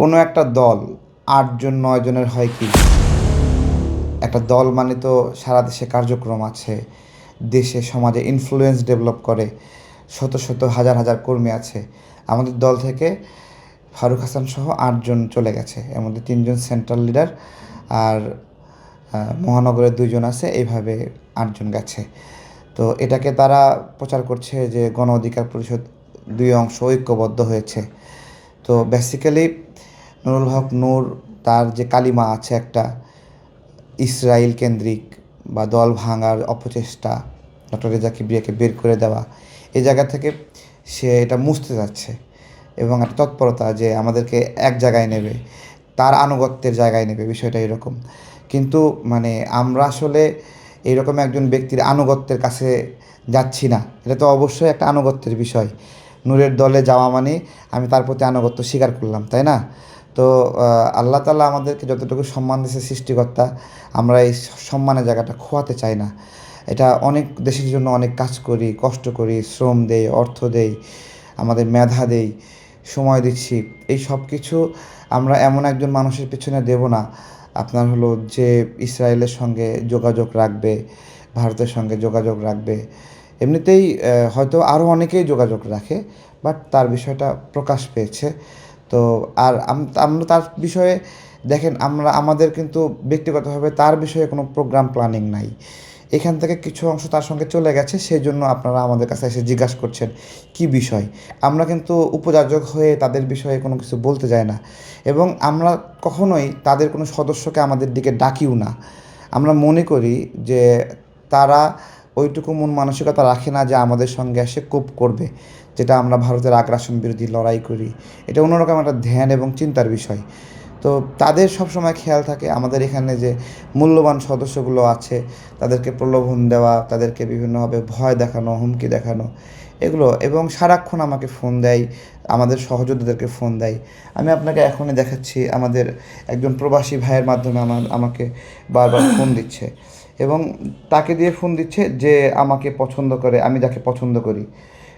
কোনো একটা দল আটজন, নয়জনের হয় কি? একটা দল মানে তো সারা দেশে কার্যক্রম আছে, দেশে সমাজে ইনফ্লুয়েন্স ডেভেলপ করে, শত শত হাজার হাজার কর্মী আছে। আমাদের দল থেকে ফারুক হাসান সহ আটজন চলে গেছে। এর মধ্যে তিনজন সেন্ট্রাল লিডার আর মহানগরের দুইজন আছে, এইভাবে আটজন গেছে। তো এটাকে তারা প্রচার করছে যে গণ অধিকার পরিষদ দুই অংশ ঐক্যবদ্ধ হয়েছে। তো বেসিক্যালি নুরুল হক নূর, তার যে কালিমা আছে একটা ইসরায়েল কেন্দ্রিক বা দল ভাঙার অপচেষ্টা, ডক্টর রেজা কিবরিয়াকে বের করে দেওয়া এই জায়গা থেকে সে এটা মুছতে যাচ্ছে এবং একটা তৎপরতা যে আমাদেরকে এক জায়গায় নেবে, তার আনুগত্যের জায়গায় নেবে, বিষয়টা এরকম। কিন্তু মানে আমরা আসলে এইরকম একজন ব্যক্তির আনুগত্যের কাছে যাচ্ছি না, এটা তো অবশ্যই একটা আনুগত্যের বিষয়। নূরের দলে যাওয়া মানে আমি তার প্রতি আনুগত্য স্বীকার করলাম, তাই না? তো আল্লাহ তালা আমাদেরকে যতটুকু সম্মান দিয়েছে সৃষ্টিকর্তা, আমরা এই সম্মানের জায়গাটা খোয়াতে চাই না। এটা অনেক দেশের জন্য অনেক কাজ করি, কষ্ট করি, শ্রম দেই, অর্থ দেই, আমাদের মেধা দেই, সময় দিচ্ছি। এই সব কিছু আমরা এমন একজন মানুষের পিছনে দেব না। আপনার হলো যে ইসরায়েলের সঙ্গে যোগাযোগ রাখবে, ভারতের সঙ্গে যোগাযোগ রাখবে। এমনিতেই হয়তো আরও অনেকেই যোগাযোগ রাখে, বাট তার বিষয়টা প্রকাশ পেয়েছে। তো আর আমরা তার বিষয়ে দেখেন, আমরা, আমাদের কিন্তু ব্যক্তিগতভাবে তার বিষয়ে কোনো প্রোগ্রাম প্ল্যানিং নাই। এখান থেকে কিছু অংশ তার সঙ্গে চলে গেছে সেই জন্য আপনারা আমাদের কাছে এসে জিজ্ঞাসা করছেন, কি বিষয়? আমরা কিন্তু উপযাজক হয়ে তাদের বিষয়ে কোনো কিছু বলতে যাই না। এবং আমরা কখনোই তাদের কোনো সদস্যকে আমাদের দিকে ডাকিও না। আমরা মনে করি যে তারা ওইটুকু মন মানসিকতা রাখে না যে আমাদের সঙ্গে এসে কোপ করবে, যেটা আমরা ভারতের আগ্রাসন বিরোধী লড়াই করি। এটা অন্যরকম একটা ধ্যান এবং চিন্তার বিষয়। তো তাদের সবসময় খেয়াল থাকে আমাদের এখানে যে মূল্যবান সদস্যগুলো আছে, তাদেরকে প্রলোভন দেওয়া, তাদেরকে বিভিন্নভাবে ভয় দেখানো, হুমকি দেখানো, এগুলো। এবং সারাক্ষণ আমাকে ফোন দেয়, আমাদের সহযোদ্ধাদেরকে ফোন দেয়। আমি আপনাকে এখনই দেখাচ্ছি, আমাদের একজন প্রবাসী ভাইয়ের মাধ্যমে আমার, আমাকে বারবার ফোন দিচ্ছে। এবং তাকে দিয়ে ফোন দিচ্ছে যে আমাকে পছন্দ করে, আমি যাকে পছন্দ করি।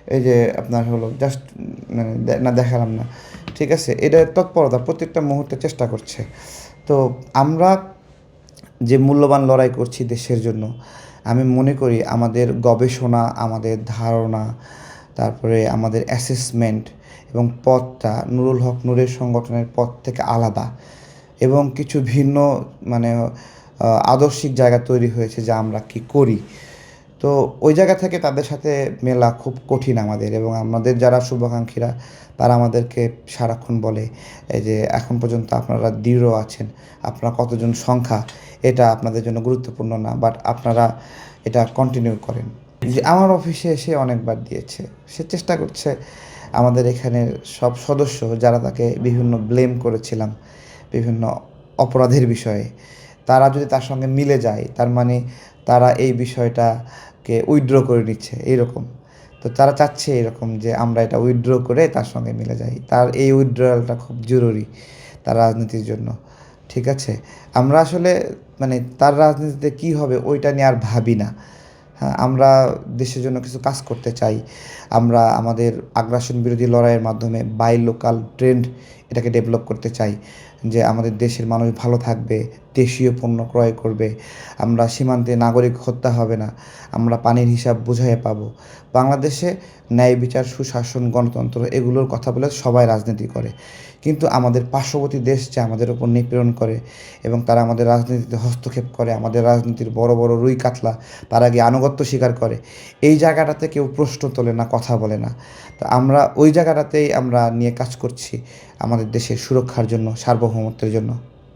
এই যে আপনার হলো জাস্ট মানে না দেখালাম না। ঠিক আছে? এটা তৎপরতা, প্রত্যেকটা মুহূর্তে চেষ্টা করছে। তো আমরা যে মূল্যবান লড়াই করছি দেশের জন্য, আমি মনে করি আমাদের গবেষণা, আমাদের ধারণা, তারপরে আমাদের অ্যাসেসমেন্ট এবং পথটা নুরুল হক নূরের সংগঠনের পথ থেকে আলাদা। এবং কিছু ভিন্ন মানে আদর্শিক জায়গা তৈরি হয়েছে যা আমরা কি করি। তো ওই জায়গা থেকে তাদের সাথে মেলা খুব কঠিন আমাদের এবং আমাদের যারা শুভাকাঙ্ক্ষীরা, তারা আমাদেরকে সারাক্ষণ বলে, এই যে এখন পর্যন্ত আপনারা দৃঢ় আছেন, আপনারা কতজন সংখ্যা, এটা আপনাদের জন্য গুরুত্বপূর্ণ না বাট আপনারা এটা কন্টিনিউ করেন। যে আমার অফিসে এসে অনেকবার দিয়েছে, সে চেষ্টা করছে আমাদের এখানের সব সদস্য যারা তাকে বিভিন্ন ব্লেম করেছিলাম, বিভিন্ন অপরাধের বিষয়ে তারা যদি তার সঙ্গে মিলে যায়, তার মানে তারা এই বিষয়টাকে উইথড্র করে নিচ্ছে, এইরকম। তো তারা চাচ্ছে এরকম যে আমরা এটা উইথড্র করে তার সঙ্গে মিলে যাই। তার এই উইথড্রয়ালটা খুব জরুরি তার রাজনীতির জন্য। ঠিক আছে? আমরা আসলে মানে তার রাজনীতিতে কী হবে ওইটা নিয়ে আর ভাবি না। হ্যাঁ আমরা দেশের জন্য কিছু কাজ করতে চাই। আমরা আমাদের আগ্রাসন বিরোধী লড়াইয়ের মাধ্যমে বাই লোকাল ট্রেন্ড এটাকে ডেভেলপ করতে চাই যে আমাদের দেশের মানুষ ভালো থাকবে, দেশীয় পণ্য ক্রয় করবে, আমরা সীমান্তে নাগরিক হত্যা হবে না, আমরা পানির হিসাব বুঝাইয়ে পাব। বাংলাদেশে ন্যায় বিচার, সুশাসন, গণতন্ত্র এগুলোর কথা বলে সবাই রাজনীতি করে। কিন্তু আমাদের পার্শ্ববর্তী দেশ যে আমাদের উপর নিপীড়ন করে এবং তারা আমাদের রাজনীতিতে হস্তক্ষেপ করে, আমাদের রাজনীতির বড় বড় রুই কাতলা তারা গিয়ে আনুগত্য স্বীকার করে, এই জায়গাটাতে কেউ প্রশ্ন তোলে না, কথা বলে না। তো আমরা ওই জায়গাটাতেই আমরা নিয়ে কাজ করছি। আমাদের দেশের সুরক্ষার জন্য সার্বভৌমত্বের জন্য।